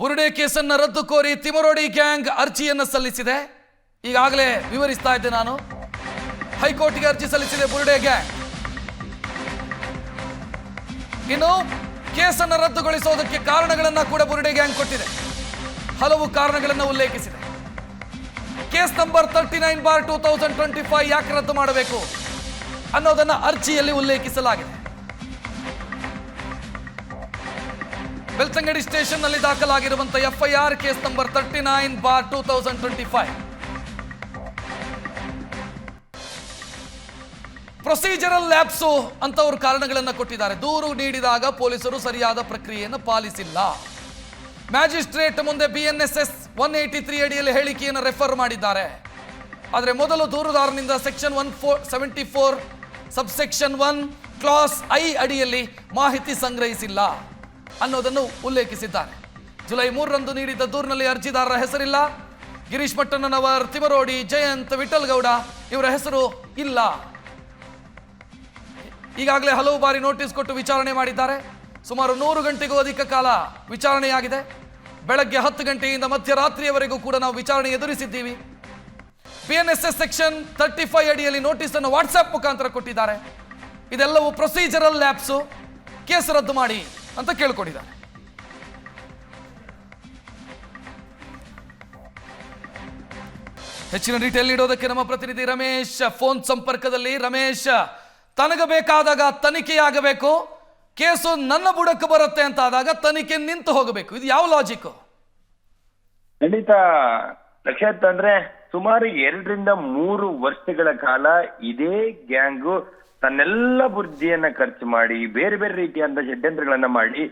ಬುರುಡೆ ಕೇಸನ್ನು ರದ್ದು ಕೋರಿ ತಿಮರೋಡಿ ಗ್ಯಾಂಗ್ ಅರ್ಜಿಯನ್ನು ಸಲ್ಲಿಸಿದೆ. ಈಗಾಗಲೇ ವಿವರಿಸ್ತಾ ಇದ್ದೆ ನಾನು. ಹೈಕೋರ್ಟ್ಗೆ ಅರ್ಜಿ ಸಲ್ಲಿಸಿದೆ ಬುರುಡೆ ಗ್ಯಾಂಗ್. ಇನ್ನು ಕೇಸನ್ನು ರದ್ದುಗೊಳಿಸೋದಕ್ಕೆ ಕಾರಣಗಳನ್ನು ಕೂಡ ಬುರುಡೆ ಗ್ಯಾಂಗ್ ಕೊಟ್ಟಿದೆ. ಹಲವು ಕಾರಣಗಳನ್ನು ಉಲ್ಲೇಖಿಸಿದೆ. Case number thirty nine bar two thousand twenty five ಯಾಕೆ ರದ್ದು ಮಾಡಬೇಕು ಅನ್ನೋದನ್ನು ಅರ್ಜಿಯಲ್ಲಿ ಉಲ್ಲೇಖಿಸಲಾಗಿದೆ. ಬೆಳ್ತಂಗಡಿ ಸ್ಟೇಷನ್ನಲ್ಲಿ ದಾಖಲಾಗಿರುವಂತಹ FIR case number thirty nine bar two thousand twenty five. Procedural lapses ಅಂತ ಕಾರಣಗಳನ್ನು ಕೊಟ್ಟಿದ್ದಾರೆ. ದೂರು ನೀಡಿದಾಗ ಪೊಲೀಸರು ಸರಿಯಾದ ಪ್ರಕ್ರಿಯೆಯನ್ನು ಪಾಲಿಸಿಲ್ಲ. ಮ್ಯಾಜಿಸ್ಟ್ರೇಟ್ ಮುಂದೆ B N S S one eighty three ಅಡಿಯಲ್ಲಿ ಹೇಳಿಕೆಯನ್ನು ರೆಫರ್ ಮಾಡಿದ್ದಾರೆ. ಆದರೆ ಮೊದಲು ದೂರುದಾರನಿಂದ section one four seventy four subsection one clause I ಅಡಿಯಲ್ಲಿ ಮಾಹಿತಿ ಸಂಗ್ರಹಿಸಿಲ್ಲ. ಅನ್ನೋದನ್ನು ಉಲ್ಲೇಖಿಸಿದ್ದಾರೆ. ಜುಲೈ ಮೂರರಂದು ನೀಡಿದ್ದ ದೂರಿನಲ್ಲಿ ಅರ್ಜಿದಾರರ ಹೆಸರಿಲ್ಲ. ಗಿರೀಶ್ ಮಟ್ಟಣ್ಣನವರ್ ತಿಮರೋಡಿ ಜಯಂತ್, ವಿಠಲ್ಗೌಡ ಇವರ ಹೆಸರು ಇಲ್ಲ. ಈಗಾಗಲೇ ಹಲವು ಬಾರಿ ನೋಟಿಸ್ ಕೊಟ್ಟು ವಿಚಾರಣೆ ಮಾಡಿದ್ದಾರೆ. ಸುಮಾರು ನೂರು ಗಂಟೆಗೂ ಅಧಿಕ ಕಾಲ ವಿಚಾರಣೆಯಾಗಿದೆ. ಬೆಳಗ್ಗೆ ಹತ್ತು ಗಂಟೆಯಿಂದ ಮಧ್ಯರಾತ್ರಿಯವರೆಗೂ ಕೂಡ ನಾವು ವಿಚಾರಣೆ ಎದುರಿಸಿದ್ದೀವಿ. P N S S section thirty five ಅಡಿಯಲ್ಲಿ ನೋಟಿಸ್ ಅನ್ನು ಮುಖಾಂತರ ಕೊಟ್ಟಿದ್ದಾರೆ. ಇದೆಲ್ಲವೂ ಪ್ರೊಸೀಜರಲ್ ಲ್ಯಾಬ್ಸು ಕೇಸ್ ರದ್ದು ಮಾಡಿ. ಅಂತ ಕೇಳ್ಕೊಂಡಿದ್ದಾರೆ ಹೆಚ್ಚಿನ ಡೀಟೇಲ್ ನೀಡೋದಕ್ಕೆ ನಮ್ಮ ಪ್ರತಿನಿಧಿ ರಮೇಶ್ ಫೋನ್ ಸಂಪರ್ಕದಲ್ಲಿ. ರಮೇಶ್, ತನಗ ಬೇಕಾದಾಗ ತನಿಖೆಯಾಗಬೇಕು, ಕೇಸು ನನ್ನ ಬುಡಕ್ಕೆ ಬರುತ್ತೆ ಅಂತ ಆದಾಗ ತನಿಖೆ ನಿಂತು ಹೋಗಬೇಕು. ಇದು ಯಾವ ಲಾಜಿಕ್ ಖಂಡಿತ ಲಕ್ಷ ಅಂದ್ರೆ ಸುಮಾರು ಎರಡರಿಂದ ಮೂರು ವರ್ಷಗಳ ಕಾಲ ಇದೇ ಗ್ಯಾಂಗು ತನ್ನೆಲ್ಲ ಬುದ್ಧಿಯನ್ನ ಖರ್ಚು ಮಾಡಿ, ಬೇರೆ ಬೇರೆ ರೀತಿಯಾದ ಷಡ್ಯಂತ್ರಗಳನ್ನ ಮಾಡಿ,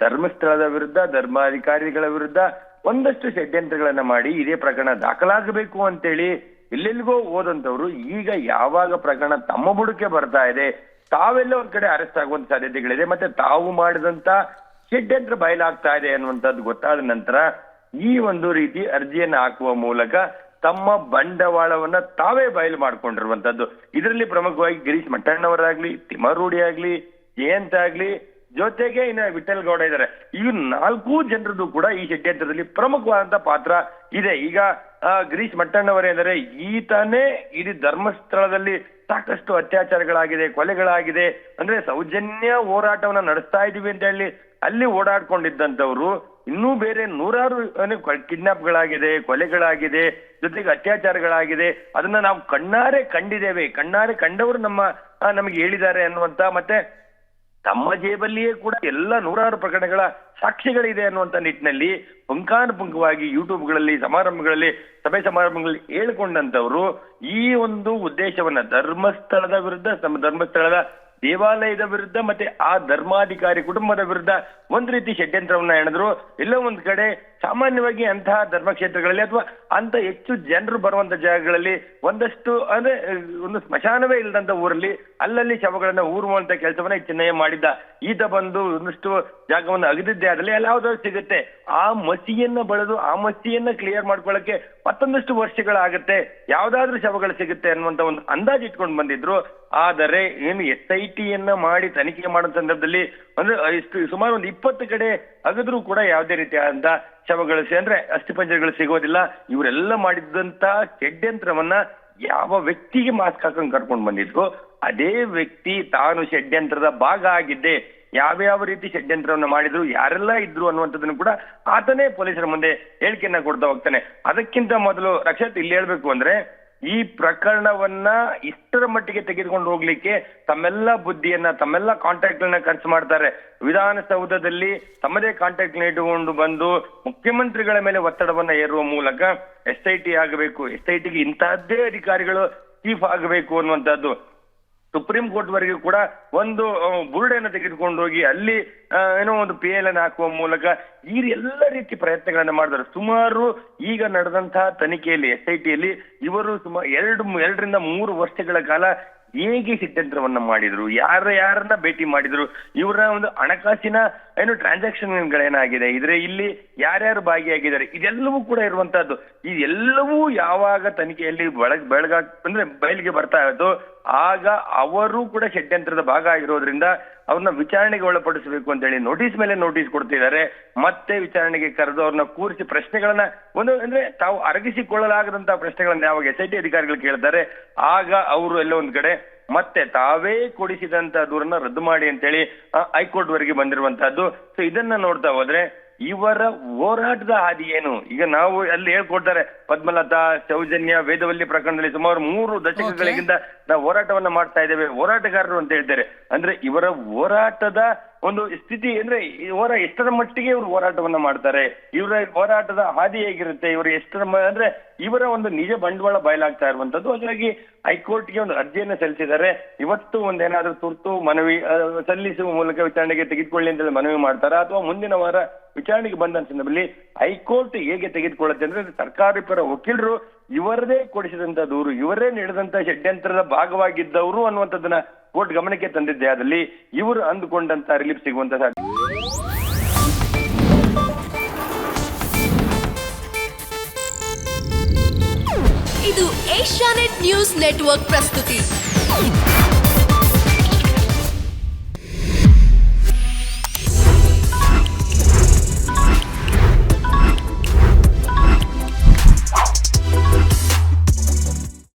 ಧರ್ಮಸ್ಥಳದ ವಿರುದ್ಧ, ಧರ್ಮಾಧಿಕಾರಿಗಳ ವಿರುದ್ಧ ಒಂದಷ್ಟು ಷಡ್ಯಂತ್ರಗಳನ್ನ ಮಾಡಿ ಇದೇ ಪ್ರಕರಣ ದಾಖಲಾಗಬೇಕು ಅಂತೇಳಿ ಎಲ್ಲೆಲ್ಲಿಗೋ ಹೋದಂತವ್ರು ಈಗ ಯಾವಾಗ ಪ್ರಕರಣ ತಮ್ಮ ಬುಡಕ್ಕೆ ಬರ್ತಾ ಇದೆ, ತಾವೆಲ್ಲ ಒಂದ್ ಕಡೆ ಅರೆಸ್ಟ್ ಆಗುವಂತ ಸಾಧ್ಯತೆಗಳಿದೆ, ಮತ್ತೆ ತಾವು ಮಾಡಿದಂತ ಷಡ್ಯಂತ್ರ ಬಯಲಾಗ್ತಾ ಇದೆ ಅನ್ನುವಂಥದ್ದು ಗೊತ್ತಾದ ನಂತರ ಈ ಒಂದು ರೀತಿ ಅರ್ಜಿಯನ್ನು ಹಾಕುವ ಮೂಲಕ ತಮ್ಮ ಬಂಡವಾಳವನ್ನ ತಾವೇ ಬಯಲು ಮಾಡ್ಕೊಂಡಿರುವಂತದ್ದು. ಇದರಲ್ಲಿ ಪ್ರಮುಖವಾಗಿ ಗಿರೀಶ್ ಮಟ್ಟಣ್ಣವರಾಗ್ಲಿ, ತಿಮ್ಮರೂಡಿ ಆಗ್ಲಿ, ಜಯಂತ್ ಆಗ್ಲಿ, ಜೊತೆಗೆ ಇನ್ನ ವಿಠಲ್ ಗೌಡ ಇದ್ದಾರೆ. ಈ ನಾಲ್ಕು ಜನರದ್ದು ಕೂಡ ಈ ಷಡ್ಯಂತ್ರದಲ್ಲಿ ಪ್ರಮುಖವಾದಂತ ಪಾತ್ರ ಇದೆ. ಈಗ ಗಿರೀಶ್ ಮಟ್ಟಣ್ಣವರೇ ಅಂದರೆ ಈತನೇ ಇಡೀ ಧರ್ಮಸ್ಥಳದಲ್ಲಿ ಸಾಕಷ್ಟು ಅತ್ಯಾಚಾರಗಳಾಗಿದೆ, ಕೊಲೆಗಳಾಗಿದೆ. ಅಂದ್ರೆ ಸೌಜನ್ಯ ಹೋರಾಟವನ್ನ ನಡೆಸ್ತಾ ಇದೀವಿ ಅಂತ ಹೇಳಿ ಅಲ್ಲಿ ಓಡಾಡ್ಕೊಂಡಿದ್ದಂತವ್ರು ಇನ್ನೂ ಬೇರೆ ನೂರಾರು ಕಿಡ್ನಾಪ್ಗಳಾಗಿದೆ, ಕೊಲೆಗಳಾಗಿದೆ, ಜೊತೆಗೆ ಅತ್ಯಾಚಾರಗಳಾಗಿದೆ. ಅದನ್ನ ನಾವು ಕಣ್ಣಾರೆ ಕಂಡಿದ್ದೇವೆ. ಕಣ್ಣಾರೆ ಕಂಡವರು ನಮ್ಮ ನಮಗೆ ಹೇಳಿದ್ದಾರೆ ಅನ್ನುವಂತ, ಮತ್ತೆ ತಮ್ಮ ಜೇಬಲ್ಲಿಯೇ ಕೂಡ ಎಲ್ಲ ನೂರಾರು ಪ್ರಕರಣಗಳ ಸಾಕ್ಷಿಗಳಿದೆ ಅನ್ನುವಂತ ನಿಟ್ಟಿನಲ್ಲಿ ಪುಂಖಾನುಪುಂಖವಾಗಿ ಯೂಟ್ಯೂಬ್ಗಳಲ್ಲಿ, ಸಮಾರಂಭಗಳಲ್ಲಿ, ಸಭೆ ಸಮಾರಂಭಗಳಲ್ಲಿ ಹೇಳ್ಕೊಂಡಂತವ್ರು ಈ ಒಂದು ಉದ್ದೇಶವನ್ನ ಧರ್ಮಸ್ಥಳದ ವಿರುದ್ಧ ತಮ್ಮ ಧರ್ಮಸ್ಥಳದ ದೇವಾಲಯದ ವಿರುದ್ಧ ಮತ್ತೆ ಆ ಧರ್ಮಾಧಿಕಾರಿ ಕುಟುಂಬದ ವಿರುದ್ಧ ಒಂದ್ ರೀತಿ ಷಡ್ಯಂತ್ರವನ್ನ ಹೆಣದ್ರು ಎಲ್ಲೋ ಒಂದ್ ಕಡೆ ಸಾಮಾನ್ಯವಾಗಿ ಅಂತಹ ಧರ್ಮಕ್ಷೇತ್ರಗಳಲ್ಲಿ ಅಥವಾ ಅಂತ ಹೆಚ್ಚು ಜನರು ಬರುವಂತ ಜಾಗಗಳಲ್ಲಿ ಒಂದಷ್ಟು, ಅಂದ್ರೆ, ಒಂದು ಸ್ಮಶಾನವೇ ಇಲ್ಲದಂತ ಊರಲ್ಲಿ ಅಲ್ಲಲ್ಲಿ ಶವಗಳನ್ನ ಊರುವಂತ ಕೆಲಸವನ್ನ ಚಿನ್ನಯ್ಯ ಮಾಡಿದ್ದ. ಈತ ಬಂದು ಒಂದಷ್ಟು ಜಾಗವನ್ನು ಅಗದಿದ್ದೆ ಆದ್ರೆ ಅಲ್ಲಿ ಯಾವ್ದಾದ್ರು ಸಿಗುತ್ತೆ. ಆ ಮಸಿಯನ್ನ ಬಳದು, ಆ ಮಸಿಯನ್ನ ಕ್ಲಿಯರ್ ಮಾಡ್ಕೊಳ್ಳಕ್ಕೆ ಮತ್ತೊಂದಷ್ಟು ವರ್ಷಗಳಾಗತ್ತೆ. ಯಾವ್ದಾದ್ರೂ ಶವಗಳು ಸಿಗುತ್ತೆ ಅನ್ನುವಂತ ಒಂದು ಅಂದಾಜು ಇಟ್ಕೊಂಡು ಬಂದಿದ್ರು. ಆದರೆ ಏನು ಎಸ್ ಐ ಟಿಯನ್ನ ಮಾಡಿ ತನಿಖೆ ಮಾಡೋ ಸಂದರ್ಭದಲ್ಲಿ ಅಂದ್ರೆ ಇಷ್ಟು ಸುಮಾರು ಒಂದು ಇಪ್ಪತ್ತು ಕಡೆ ಅಗದ್ರೂ ಕೂಡ ಯಾವುದೇ ರೀತಿಯಾದಂತ ಶವಗಳು ಅಂದ್ರೆ ಅಸ್ಥಿಪಂಜರಗಳು ಸಿಗೋದಿಲ್ಲ. ಇವರೆಲ್ಲ ಮಾಡಿದಂತ ಷಡ್ಯಂತ್ರವನ್ನ ಯಾವ ವ್ಯಕ್ತಿಗೆ ಮಾಸ್ಕ್ ಹಾಕೊಂಡು ಕರ್ಕೊಂಡು ಬಂದಿದ್ರು ಅದೇ ವ್ಯಕ್ತಿ ತಾನು ಷಡ್ಯಂತ್ರದ ಭಾಗ ಆಗಿದ್ದೆ, ಯಾವ್ಯಾವ ರೀತಿ ಷಡ್ಯಂತ್ರವನ್ನ ಮಾಡಿದ್ರು, ಯಾರೆಲ್ಲ ಇದ್ರು ಅನ್ನುವಂಥದ್ದನ್ನು ಕೂಡ ಆತನೇ ಪೊಲೀಸರ ಮುಂದೆ ಹೇಳಿಕೆಯನ್ನ ಕೊಡ್ತಾ ಹೋಗ್ತಾನೆ. ಅದಕ್ಕಿಂತ ಮೊದಲು, ರಕ್ಷತ್ ಇಲ್ಲಿ ಹೇಳ್ಬೇಕು ಅಂದ್ರೆ ಈ ಪ್ರಕರಣವನ್ನ ಇಷ್ಟರ ಮಟ್ಟಿಗೆ ತೆಗೆದುಕೊಂಡು ಹೋಗ್ಲಿಕ್ಕೆ ತಮ್ಮೆಲ್ಲ ಬುದ್ಧಿಯನ್ನ, ತಮ್ಮೆಲ್ಲ ಕಾಂಟ್ಯಾಕ್ಟ್ ಗಳನ್ನ ಖರ್ಚು ಮಾಡ್ತಾರೆ. ವಿಧಾನಸೌಧದಲ್ಲಿ ತಮ್ಮದೇ ಕಾಂಟ್ಯಾಕ್ಟ್ ಇಟ್ಟುಕೊಂಡು ಬಂದು ಮುಖ್ಯಮಂತ್ರಿಗಳ ಮೇಲೆ ಒತ್ತಡವನ್ನ ಏರುವ ಮೂಲಕ ಎಸ್ ಐ ಟಿ ಆಗಬೇಕು ಎಸ್ ಐ ಟಿಗೆ ಇಂತಹದ್ದೇ ಅಧಿಕಾರಿಗಳು ಚೀಫ್ ಆಗಬೇಕು ಅನ್ನುವಂಥದ್ದು. ಸುಪ್ರೀಂ ಕೋರ್ಟ್ ವರೆಗೂ ಕೂಡ ಒಂದು ಬುರುಡೆಯನ್ನು ತೆಗೆದುಕೊಂಡು ಹೋಗಿ ಅಲ್ಲಿ ಏನೋ ಒಂದು ಪಿ ಎಲ್ ಅನ್ನು ಹಾಕುವ ಮೂಲಕ ಈ ಎಲ್ಲ ರೀತಿ ಪ್ರಯತ್ನಗಳನ್ನ ಮಾಡಿದ್ರು. ಸುಮಾರು ಈಗ ನಡೆದಂತಹ ತನಿಖೆಯಲ್ಲಿ, ಎಸ್ ಐ ಇವರು ಸುಮಾರು ಎರಡು, ಎರಡರಿಂದ ಮೂರು ವರ್ಷಗಳ ಕಾಲ ಹೇಗೆ ಷಡ್ಯಂತ್ರವನ್ನ ಮಾಡಿದ್ರು ಯಾರ ಯಾರನ್ನ ಭೇಟಿ ಮಾಡಿದ್ರು ಇವರ ಒಂದು ಹಣಕಾಸಿನ ಏನು ಟ್ರಾನ್ಸಾಕ್ಷನ್ ಗಳೇನಾಗಿದೆ ಇದ್ರೆ ಇಲ್ಲಿ ಯಾರ್ಯಾರು ಭಾಗಿಯಾಗಿದ್ದಾರೆ, ಇದೆಲ್ಲವೂ ಕೂಡ ಇರುವಂತಹದ್ದು. ಇದೆಲ್ಲವೂ ಯಾವಾಗ ತನಿಖೆಯಲ್ಲಿ ಬೆಳಗ್, ಬೆಳಗಾಗ್, ಅಂದ್ರೆ ಬಯಲಿಗೆ ಬರ್ತಾ ಇರೋದು, ಆಗ ಅವರು ಕೂಡ ಷಡ್ಯಂತ್ರದ ಭಾಗ ಆಗಿರೋದ್ರಿಂದ ಅವ್ರನ್ನ ವಿಚಾರಣೆಗೆ ಒಳಪಡಿಸಬೇಕು ಅಂತ ಹೇಳಿ ನೋಟಿಸ್ ಮೇಲೆ ನೋಟಿಸ್ ಕೊಡ್ತಿದ್ದಾರೆ. ಮತ್ತೆ ವಿಚಾರಣೆಗೆ ಕರೆದು ಅವ್ರನ್ನ ಕೂರಿಸಿ ಪ್ರಶ್ನೆಗಳನ್ನ ಒಂದು ಅಂದ್ರೆ ತಾವು ಅರಗಿಸಿಕೊಳ್ಳಲಾಗದಂತಹ ಪ್ರಶ್ನೆಗಳನ್ನ ಯಾವಾಗ ಎಸ್ ಐ ಟಿ ಅಧಿಕಾರಿಗಳು ಕೇಳ್ತಾರೆ. ಆಗ ಅವರು ಎಲ್ಲ ಒಂದ್ ಕಡೆ ಮತ್ತೆ ತಾವೇ ಕೊಡಿಸಿದಂತ ದೂರನ್ನ ರದ್ದು ಮಾಡಿ ಅಂತೇಳಿ ಹೈಕೋರ್ಟ್ ವರೆಗೆ ಬಂದಿರುವಂತಹದ್ದು. ಸೊ ಇದನ್ನ ನೋಡ್ತಾ ಹೋದ್ರೆ ಇವರ ಹೋರಾಟದ ಹಾದಿ ಏನು? ಈಗ ನಾವು ಅಲ್ಲಿ ಹೇಳ್ಕೊಡ್ತಾರೆ ಪದ್ಮಲತಾ ಸೌಜನ್ಯ ವೇದವಲ್ಲಿ ಪ್ರಕರಣದಲ್ಲಿ ಸುಮಾರು ಮೂರು ದಶಕಗಳಿಗಿಂತ ನಾವು ಹೋರಾಟವನ್ನ ಮಾಡ್ತಾ ಇದ್ದೇವೆ. ಹೋರಾಟಗಾರರು ಅಂತ ಹೇಳ್ತಾರೆ. ಅಂದ್ರೆ ಇವರ ಹೋರಾಟದ ಒಂದು ಸ್ಥಿತಿ ಅಂದ್ರೆ ಹೋರಾ ಎಷ್ಟರ ಮಟ್ಟಿಗೆ ಇವರು ಹೋರಾಟವನ್ನ ಮಾಡ್ತಾರೆ, ಇವರ ಹೋರಾಟದ ಹಾದಿ ಹೇಗಿರುತ್ತೆ, ಇವರು ಎಷ್ಟರ ಅಂದ್ರೆ ಇವರ ಒಂದು ನಿಜ ಬಂಡವಾಳ ಬಯಲಾಗ್ತಾ ಇರುವಂತದ್ದು, ಹಾಗಾಗಿ ಹೈಕೋರ್ಟ್ಗೆ ಒಂದು ಅರ್ಜಿಯನ್ನು ಸಲ್ಲಿಸಿದ್ದಾರೆ. ಇವತ್ತು ಒಂದೇನಾದ್ರೂ ತುರ್ತು ಮನವಿ ಸಲ್ಲಿಸುವ ಮೂಲಕ ವಿಚಾರಣೆಗೆ ತೆಗೆದುಕೊಳ್ಳಿ ಅಂತೇಳಿ ಮನವಿ ಮಾಡ್ತಾರೆ, ಅಥವಾ ಮುಂದಿನ ವಾರ ವಿಚಾರಣೆಗೆ ಬಂದ ಸಂದರ್ಭದಲ್ಲಿ ಹೈಕೋರ್ಟ್ ಹೇಗೆ ತೆಗೆದುಕೊಳ್ಳುತ್ತೆ ಅಂದ್ರೆ ಸರ್ಕಾರಿ ಪರ ವಕೀಲರು ಇವರದೇ ಕೊಡಿಸಿದಂತ ದೂರು, ಇವರೇ ನೀಡಿದಂತ ಷಡ್ಯಂತ್ರದ ಭಾಗವಾಗಿದ್ದವರು ಅನ್ನುವಂಥದ್ದನ್ನ ಕೋರ್ಟ್ ಗಮನಕ್ಕೆ ತಂದಿದ್ದೆ. ಅದರಲ್ಲಿ ಇವರು ಅಂದುಕೊಂಡಂತ ರಿಲೀಫ್ ಸಿಗುವಂತ ಸಾಧ್ಯ. ಇದು ಏಷ್ಯಾನೆಟ್ ನ್ಯೂಸ್ ನೆಟ್ವರ್ಕ್ ಪ್ರಸ್ತುತಿ.